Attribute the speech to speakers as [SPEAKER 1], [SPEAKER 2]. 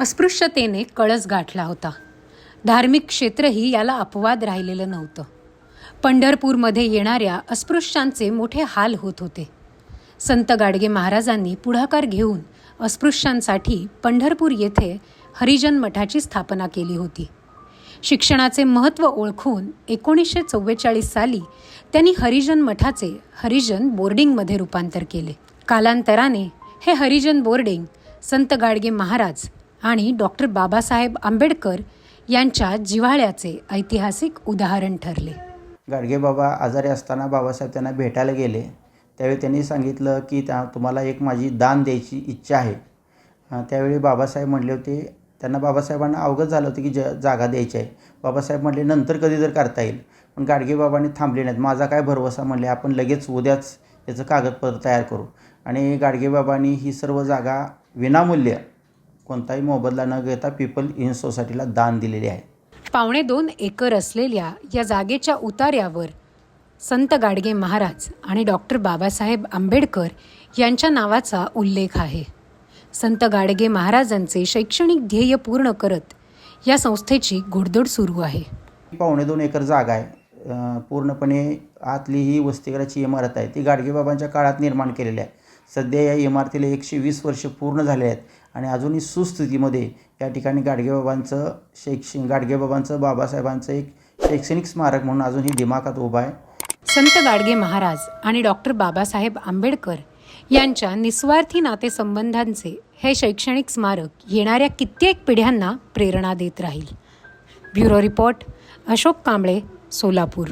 [SPEAKER 1] अस्पृश्यतेने कळस गाठला होता. धार्मिक क्षेत्रही याला अपवाद राहिलेलं नव्हतं. पंढरपूरमध्ये येणाऱ्या अस्पृश्यांचे मोठे हाल होत होते. संत गाडगे महाराजांनी पुढाकार घेऊन अस्पृश्यांसाठी पंढरपूर येथे हरिजन मठाची स्थापना केली होती. शिक्षणाचे महत्त्व ओळखून एकोणीसशे चव्वेचाळीस साली त्यांनी हरिजन मठाचे हरिजन बोर्डिंगमध्ये रूपांतर केले. कालांतराने हे हरिजन बोर्डिंग संत गाडगे महाराज आणि डॉक्टर बाबासाहेब आंबेडकर यांच्या जिव्हाळ्याचे ऐतिहासिक उदाहरण ठरले.
[SPEAKER 2] गाडगे बाबा आजारी असताना बाबासाहेब त्यांना भेटायला गेले. त्यावेळी त्यांनी सांगितलं की त्या तुम्हाला एक माझी दान द्यायची इच्छा आहे. त्यावेळी बाबासाहेब म्हणले होते त्यांना बाबासाहेबांना अवगत झालं होतं की ज जागा द्यायची आहे. बाबासाहेब म्हटले नंतर कधी जर करता येईल. पण गाडगे बाबांनी थांबले नाहीत. माझा काय भरवसा? म्हणले आपण लगेच उद्याच याचं कागदपत्र तयार करू. आणि गाडगेबाबांनी ही सर्व जागा विनामूल्य कोणताही मोबदला न घेता पीपल इन सोसायटीला दान दिलेली आहे.
[SPEAKER 1] पावणे दोन एकर असलेल्या या जागेच्या उतार्यावर संत गाडगे महाराज आणि डॉक्टर बाबासाहेब आंबेडकर यांच्या नावाचा उल्लेख आहे. संत गाडगे महाराजांचे शैक्षणिक ध्येय पूर्ण करत या संस्थेची घोडदौड सुरू आहे.
[SPEAKER 2] पावणे दोन एकर जागा आहे. पूर्णपणे आतली ही वसतिगृहाची इमारत आहे ती गाडगेबाबांच्या काळात निर्माण केलेली आहे. सध्या या इमारतीला एकशे वीस वर्ष पूर्ण झाले आहेत. आणि अजूनही सुस्थितीमध्ये या ठिकाणी गाडगेबाबांचं शैक्षणिक गाडगेबाबांचं बाबासाहेबांचं एक शैक्षणिक स्मारक म्हणून अजूनही दिमाखात उभा आहे.
[SPEAKER 1] संत गाडगे महाराज आणि डॉक्टर बाबासाहेब आंबेडकर यांच्या निस्वार्थी नातेसंबंधांचे हे शैक्षणिक स्मारक येणाऱ्या कित्येक पिढ्यांना प्रेरणा देत राहील. Bureau report Ashok Kamble Solapur.